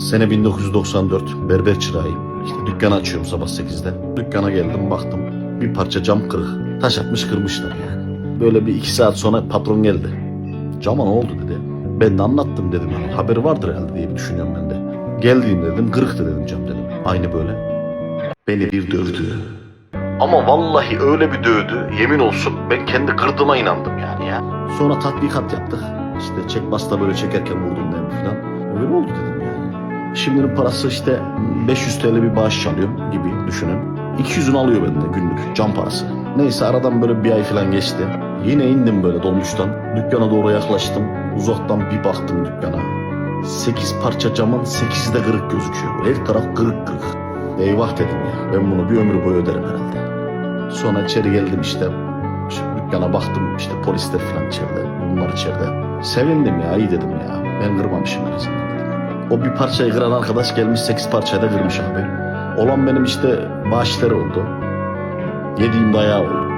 Sene 1994. Berber çırağıyım. İşte dükkan açıyorum sabah 8'de. Dükkana geldim baktım. Bir parça cam kırık. Taş atmış kırmışlar yani. Böyle bir iki saat sonra patron geldi. Cama ne oldu dedi. Ben de anlattım dedim. Yani, haberi vardır herhalde diye düşünüyorum ben de. Geldiğimde dedim kırıktı dedim cam dedim. Aynı böyle. Beni bir dövdü. Ama vallahi öyle bir dövdü. Yemin olsun ben kendi kırdığıma inandım yani ya. Sonra tatbikat yaptık. İşte çek basta böyle çekerken vurdum dedim falan. Şimdinin parası işte 500 TL bir bağış alıyorum gibi düşünün. 200'ünü alıyor benden günlük cam parası. Neyse aradan böyle bir ay falan geçti. Yine indim böyle dolmuştan. Dükkana doğru yaklaştım. Uzaktan bir baktım dükkana. 8 parça camın 8'i de kırık gözüküyor. Her taraf kırık kırık. Eyvah dedim ya. Ben bunu bir ömür boyu öderim herhalde. Sonra içeri geldim işte. Şu dükkana baktım işte polisler falan içeride. Bunlar içeride. Sevindim ya iyi dedim ya. Ben kırmamışım dedim. O bir parçayı kıran arkadaş gelmiş 8 parçayı da kırmış abi. Olan benim işte bağışları oldu. Yediğim dayağı oldu.